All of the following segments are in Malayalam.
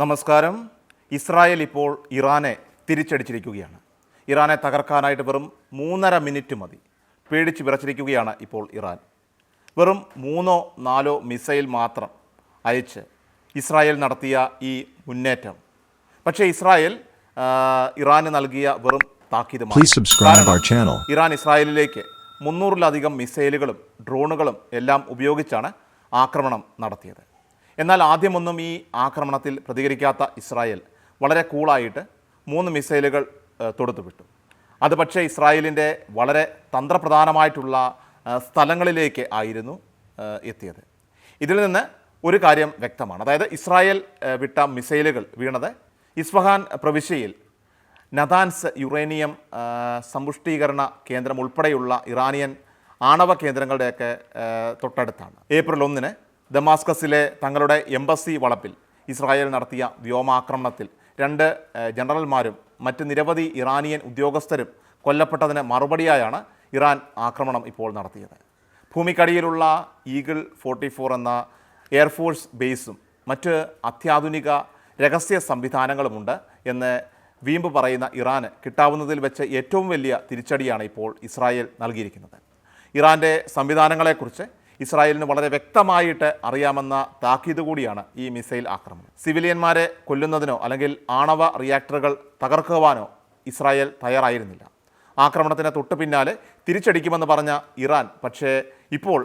നമസ്കാരം. ഇസ്രായേൽ ഇപ്പോൾ ഇറാനെ തിരിച്ചടിച്ചിരിക്കുകയാണ്. ഇറാനെ തകർക്കാനായിട്ട് വെറും മൂന്നര മിനിറ്റ് മതി. പേടിച്ച് വിറച്ചിരിക്കുകയാണ് ഇപ്പോൾ ഇറാൻ. വെറും മൂന്നോ നാലോ മിസൈൽ മാത്രം അയച്ച് ഇസ്രായേൽ നടത്തിയ ഈ മുന്നേറ്റം. പക്ഷേ ഇസ്രായേൽ ഇറാന് നൽകിയ വെറും താക്കീത് ഇറാൻ ഇസ്രായേലിലേക്ക് മുന്നൂറിലധികം മിസൈലുകളും ഡ്രോണുകളും എല്ലാം ഉപയോഗിച്ചാണ് ആക്രമണം നടത്തിയത്. എന്നാൽ ആദ്യമൊന്നും ഈ ആക്രമണത്തിൽ പ്രതികരിക്കാത്ത ഇസ്രായേൽ വളരെ കൂളായിട്ട് മൂന്ന് മിസൈലുകൾ തൊടുത്തുവിട്ടു അത് പക്ഷേ ഇസ്രായേലിന്റെ വളരെ തന്ത്രപ്രധാനമായിട്ടുള്ള സ്ഥലങ്ങളിലേക്ക് ആയിരുന്നു എത്തിയത്. ഇതിൽ നിന്ന് ഒരു കാര്യം വ്യക്തമാണ്. അതായത് ഇസ്രായേൽ വിട്ട മിസൈലുകൾ വീണത് ഇസ്ഫഹാൻ പ്രവിശ്യയിൽ നദാൻസ് യുറേനിയം സമ്പുഷ്ടീകരണ കേന്ദ്രം ഉൾപ്പെടെയുള്ള ഇറാനിയൻ ആണവ കേന്ദ്രങ്ങളുടെയൊക്കെ തൊട്ടടുത്താണ്. ഏപ്രിൽ ഒന്നിന് ദമാസ്കസിലെ തങ്ങളുടെ എംബസി വളപ്പിൽ ഇസ്രായേൽ നടത്തിയ വ്യോമാക്രമണത്തിൽ രണ്ട് ജനറൽമാരും മറ്റ് നിരവധി ഇറാനിയൻ ഉദ്യോഗസ്ഥരും കൊല്ലപ്പെട്ടതിന് മറുപടിയായാണ് ഇറാൻ ആക്രമണം ഇപ്പോൾ നടത്തിയത്. ഭൂമിക്കടിയിലുള്ള ഈഗിൾ ഫോർട്ടി ഫോർ എന്ന എയർഫോഴ്സ് ബേസും മറ്റ് അത്യാധുനിക രഹസ്യ സംവിധാനങ്ങളുമുണ്ട് എന്ന് വീമ്പ് പറയുന്ന ഇറാന് കിട്ടാവുന്നതിൽ വെച്ച് ഏറ്റവും വലിയ തിരിച്ചടിയാണ് ഇപ്പോൾ ഇസ്രായേൽ നൽകിയിരിക്കുന്നത്. ഇറാന്റെ സംവിധാനങ്ങളെക്കുറിച്ച് ഇസ്രായേലിന് വളരെ വ്യക്തമായിട്ട് അറിയാമെന്ന താക്കീത് കൂടിയാണ് ഈ മിസൈൽ ആക്രമണം. സിവിലിയന്മാരെ കൊല്ലുന്നതിനോ അല്ലെങ്കിൽ ആണവ റിയാക്ടറുകൾ തകർക്കുവാനോ ഇസ്രായേൽ തയ്യാറായിരുന്നില്ല. ആക്രമണത്തിന് തൊട്ടു പിന്നാലെ തിരിച്ചടിക്കുമെന്ന് പറഞ്ഞ ഇറാൻ പക്ഷേ ഇപ്പോൾ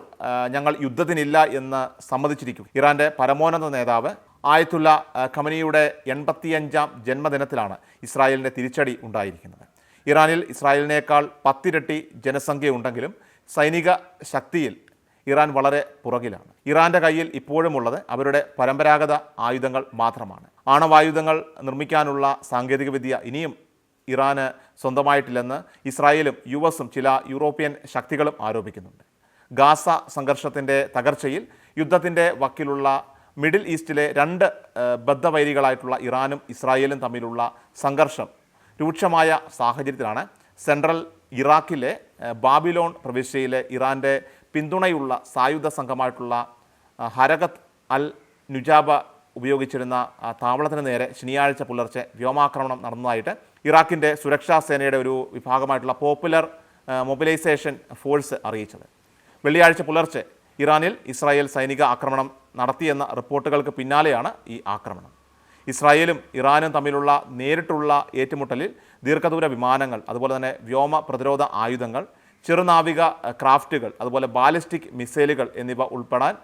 ഞങ്ങൾ യുദ്ധത്തിനില്ല എന്ന് സമ്മതിച്ചിരിക്കും ഇറാന്റെ പരമോന്നത നേതാവ് ആയത്തുള്ള ഖമനിയുടെ എൺപത്തിയഞ്ചാം ജന്മദിനത്തിലാണ് ഇസ്രായേലിന്റെ തിരിച്ചടി ഉണ്ടായിരിക്കുന്നത്. ഇറാനിൽ ഇസ്രായേലിനേക്കാൾ പത്തിരട്ടി ജനസംഖ്യയുണ്ടെങ്കിലും സൈനിക ശക്തിയിൽ ഇറാൻ വളരെ പുറകിലാണ്. ഇറാന്റെ കയ്യിൽ ഇപ്പോഴുമുള്ളത് അവരുടെ പരമ്പരാഗത ആയുധങ്ങൾ മാത്രമാണ്. ആണവായുധങ്ങൾ നിർമ്മിക്കാനുള്ള സാങ്കേതികവിദ്യ ഇനിയും ഇറാന് സ്വന്തമായിട്ടില്ലെന്ന് ഇസ്രായേലും യു എസും ചില യൂറോപ്യൻ ശക്തികളും ആരോപിക്കുന്നുണ്ട്. ഗാസ സംഘർഷത്തിന്റെ തകർച്ചയിൽ യുദ്ധത്തിന്റെ വക്കിലുള്ള മിഡിൽ ഈസ്റ്റിലെ രണ്ട് ബദ്ധവൈരികളായിട്ടുള്ള ഇറാനും ഇസ്രായേലും തമ്മിലുള്ള സംഘർഷം രൂക്ഷമായ സാഹചര്യത്തിലാണ് സെൻട്രൽ ഇറാഖിലെ ബാബിലോൺ പ്രവിശ്യയിലെ ഇറാന്റെ പിന്തുണയുള്ള സായുധ സംഘമായിട്ടുള്ള ഹരകത്ത് അൽ നുജാബ ഉപയോഗിച്ചിരുന്ന താവളത്തിന് നേരെ ശനിയാഴ്ച പുലർച്ചെ വ്യോമാക്രമണം നടന്നതായിട്ട് ഇറാഖിന്റെ സുരക്ഷാ സേനയുടെ ഒരു വിഭാഗമായിട്ടുള്ള പോപ്പുലർ മൊബിലൈസേഷൻ ഫോഴ്സ് അറിയിച്ചത്. വെള്ളിയാഴ്ച പുലർച്ചെ ഇറാനിൽ ഇസ്രായേൽ സൈനിക ആക്രമണം നടത്തിയെന്ന റിപ്പോർട്ടുകൾക്ക് പിന്നാലെയാണ് ഈ ആക്രമണം. ഇസ്രായേലും ഇറാനും തമ്മിലുള്ള നേരിട്ടുള്ള ഏറ്റുമുട്ടലിൽ ദീർഘദൂര വിമാനങ്ങൾ അതുപോലെ തന്നെ വ്യോമ പ്രതിരോധ ആയുധങ്ങൾ ചെറുനാവിക ക്രാഫ്റ്റുകൾ അതുപോലെ ബാലിസ്റ്റിക് മിസൈലുകൾ എന്നിവ ഉൾപ്പെടാൻ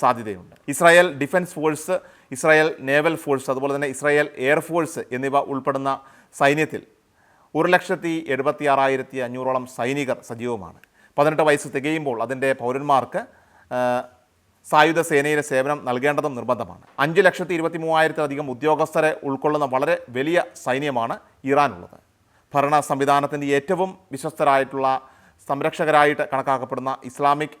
സാധ്യതയുണ്ട്. Israel defence force Israel naval force അതുപോലെ തന്നെ ഇസ്രായേൽ എയർഫോഴ്സ് എന്നിവ ഉൾപ്പെടുന്ന സൈന്യത്തിൽ ഒരു ലക്ഷത്തി എഴുപത്തി ആറായിരത്തി അഞ്ഞൂറോളം സൈനികർ സജീവമാണ്. പതിനെട്ട് വയസ്സ് തികയുമ്പോൾ അതിന്റെ പൗരന്മാർക്ക് സായുധ സേനയിലെ സേവനം നൽകേണ്ടതും നിർബന്ധമാണ്. അഞ്ച് ലക്ഷത്തി ഇരുപത്തി മൂവായിരത്തിലധികം ഉദ്യോഗസ്ഥരെ ഉൾക്കൊള്ളുന്ന വളരെ വലിയ സൈന്യമാണ് ഇറാനുള്ളത്. ഭരണ സംവിധാനത്തിന്റെ ഏറ്റവും വിശ്വസ്തരായിട്ടുള്ള സംരക്ഷകരായിട്ട് കണക്കാക്കപ്പെടുന്ന ഇസ്ലാമിക്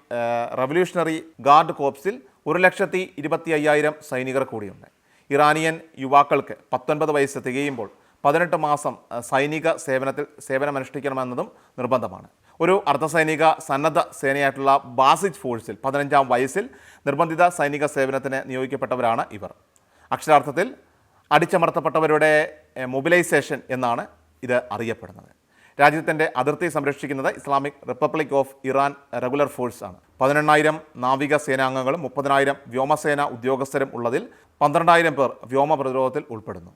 റവല്യൂഷണറി ഗാർഡ് കോപ്സിൽ ഒരു ലക്ഷത്തി ഇരുപത്തി അയ്യായിരം സൈനികർ കൂടിയുണ്ട്. ഇറാനിയൻ യുവാക്കൾക്ക് പത്തൊൻപത് വയസ്സ് തികയുമ്പോൾ പതിനെട്ട് മാസം സൈനിക സേവനത്തിൽ സേവനമനുഷ്ഠിക്കണമെന്നതും നിർബന്ധമാണ്. ഒരു അർദ്ധസൈനിക സന്നദ്ധ സേനയായിട്ടുള്ള ബാസിജ് ഫോഴ്സിൽ പതിനഞ്ചാം വയസ്സിൽ നിർബന്ധിത സൈനിക സേവനത്തിന് നിയോഗിക്കപ്പെട്ടവരാണ് ഇവർ. അക്ഷരാർത്ഥത്തിൽ അടിച്ചമർത്തപ്പെട്ടവരുടെ മൊബിലൈസേഷൻ എന്നാണ് ഇത് അറിയപ്പെടുന്നത്. രാജ്യത്തിന്റെ അതിർത്തി സംരക്ഷിക്കുന്നത് Islamic republic of Iran regular force ആണ് പതിനെണ്ണായിരം നാവിക സേനാംഗങ്ങളും മുപ്പതിനായിരം വ്യോമസേന ഉദ്യോഗസ്ഥരും ഉള്ളതിൽ പന്ത്രണ്ടായിരം പേർ വ്യോമ പ്രതിരോധത്തിൽ ഉൾപ്പെടുന്നു.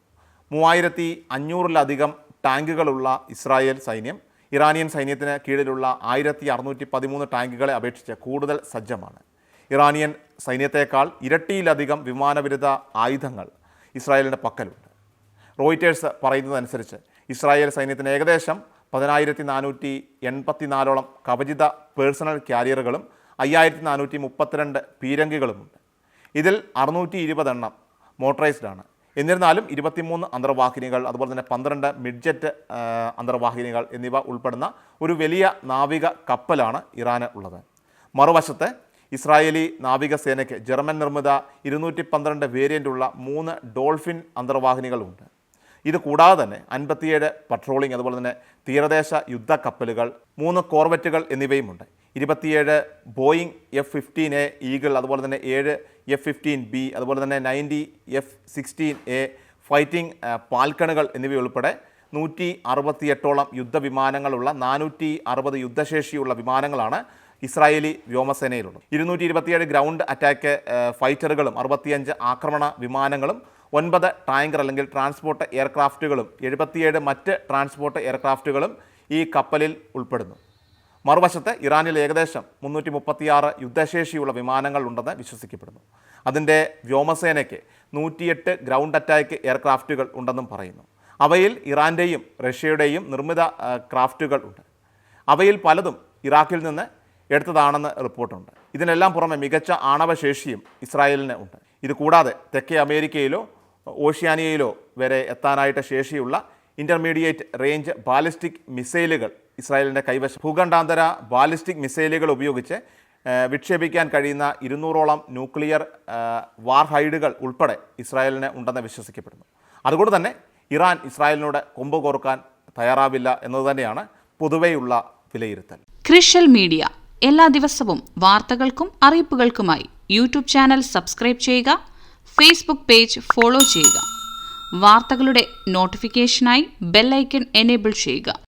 മൂവായിരത്തി അഞ്ഞൂറിലധികം ടാങ്കുകളുള്ള ഇസ്രായേൽ സൈന്യം ഇറാനിയൻ സൈന്യത്തിന് കീഴിലുള്ള ആയിരത്തി അറുന്നൂറ്റി പതിമൂന്ന് ടാങ്കുകളെ അപേക്ഷിച്ച് കൂടുതൽ സജ്ജമാണ്. ഇറാനിയൻ സൈന്യത്തേക്കാൾ ഇരട്ടിയിലധികം വിമാനവിരുദ്ധ ആയുധങ്ങൾ ഇസ്രായേലിന്റെ പക്കലുണ്ട്. റോയിറ്റേഴ്സ് പറയുന്നതനുസരിച്ച് ഇസ്രായേൽ സൈന്യത്തിന് ഏകദേശം പതിനായിരത്തി നാനൂറ്റി എൺപത്തി നാലോളം കവചിത പേഴ്സണൽ കാരിയറുകളും അയ്യായിരത്തി നാനൂറ്റി മുപ്പത്തിരണ്ട് പീരങ്കികളുമുണ്ട്. ഇതിൽ അറുന്നൂറ്റി ഇരുപതെണ്ണം മോട്ടറൈസ്ഡ് ആണ് എന്നിരുന്നാലും ഇരുപത്തിമൂന്ന് അന്തർവാഹിനികൾ അതുപോലെ തന്നെ പന്ത്രണ്ട് മിഡ്ജറ്റ് അന്തർവാഹിനികൾ എന്നിവ ഉൾപ്പെടുന്ന ഒരു വലിയ നാവിക കപ്പലാണ് ഇറാന് ഉള്ളത്. മറുവശത്ത് ഇസ്രായേലി നാവികസേനയ്ക്ക് ജർമ്മൻ നിർമ്മിത ഇരുന്നൂറ്റി പന്ത്രണ്ട് വേരിയന്റുള്ള മൂന്ന് ഡോൾഫിൻ അന്തർവാഹിനികളുണ്ട്. ഇത് കൂടാതെ തന്നെ അൻപത്തിയേഴ് പട്രോളിംഗ് അതുപോലെ തന്നെ തീരദേശ യുദ്ധ കപ്പലുകൾ മൂന്ന് കോർവെറ്റുകൾ എന്നിവയുമുണ്ട്. ഇരുപത്തിയേഴ് Boeing F fifteen A eagle അതുപോലെ തന്നെ ഏഴ് എഫ് ഫിഫ്റ്റീൻ ബി അതുപോലെ തന്നെ ninety F sixteen A fighting ആ, പാൽക്കണുകൾ എന്നിവയുൾപ്പെടെ നൂറ്റി അറുപത്തിയെട്ടോളം യുദ്ധവിമാനങ്ങളുള്ള നാനൂറ്റി അറുപത് യുദ്ധശേഷിയുള്ള വിമാനങ്ങളാണ് ഇസ്രായേലി വ്യോമസേനയിലുള്ളത്. ഇരുന്നൂറ്റി ഇരുപത്തിയേഴ് ഗ്രൗണ്ട് അറ്റാക്ക് ഫൈറ്ററുകളും അറുപത്തിയഞ്ച് ആക്രമണ വിമാനങ്ങളും ഒൻപത് ടാങ്കർ അല്ലെങ്കിൽ ട്രാൻസ്പോർട്ട് എയർക്രാഫ്റ്റുകളും എഴുപത്തിയേഴ് മറ്റ് ട്രാൻസ്പോർട്ട് എയർക്രാഫ്റ്റുകളും ഈ കപ്പലിൽ ഉൾപ്പെടുന്നു. മറുവശത്ത് ഇറാനിൽ ഏകദേശം മുന്നൂറ്റി മുപ്പത്തിയാറ് യുദ്ധശേഷിയുള്ള വിമാനങ്ങൾ ഉണ്ടെന്ന് വിശ്വസിക്കപ്പെടുന്നു. അതിന്റെ വ്യോമസേനയ്ക്ക് നൂറ്റിയെട്ട് ഗ്രൗണ്ട് അറ്റാക്ക് എയർക്രാഫ്റ്റുകൾ ഉണ്ടെന്നും പറയുന്നു. അവയിൽ ഇറാന്റെയും റഷ്യയുടെയും നിർമ്മിത ക്രാഫ്റ്റുകൾ ഉണ്ട്. അവയിൽ പലതും ഇറാഖിൽ നിന്ന് എടുത്തതാണെന്ന് റിപ്പോർട്ടുണ്ട്. ഇതിനെല്ലാം പുറമെ മികച്ച ആണവശേഷിയും ഇസ്രായേലിന് ഉണ്ട്. ഇത് കൂടാതെ തെക്കേ അമേരിക്കയിലോ ഓഷ്യാനിയയിലോ വരെ എത്താനായിട്ട് ശേഷിയുള്ള ഇന്റർമീഡിയറ്റ് റേഞ്ച് ബാലിസ്റ്റിക് മിസൈലുകൾ ഇസ്രായേലിന്റെ കൈവശം. ഭൂഖണ്ഡാന്തര ബാലിസ്റ്റിക് മിസൈലുകൾ ഉപയോഗിച്ച് വിക്ഷേപിക്കാൻ കഴിയുന്ന ഇരുന്നൂറോളം ന്യൂക്ലിയർ വാർഹൈഡുകൾ ഉൾപ്പെടെ ഇസ്രായേലിന് ഉണ്ടെന്ന് വിശ്വസിക്കപ്പെടുന്നു. അതുകൊണ്ട് തന്നെ ഇറാൻ ഇസ്രായേലിനോട് കൊമ്പ് കോർക്കാൻ തയ്യാറാവില്ല എന്നത് തന്നെയാണ് പൊതുവെയുള്ള വിലയിരുത്തൽ. ക്രിഷ്യൽ മീഡിയ എല്ലാ ദിവസവും വാർത്തകൾക്കും അറിയിപ്പുകൾക്കുമായി യൂട്യൂബ് ചാനൽ സബ്സ്ക്രൈബ് ചെയ്യുക ഫേസ്ബുക്ക് പേജ് ഫോളോ ചെയ്യുക. വാർത്തകളുടെ നോട്ടിഫിക്കേഷനായി ബെല്ലൈക്കൺ എനേബിൾ ചെയ്യുക.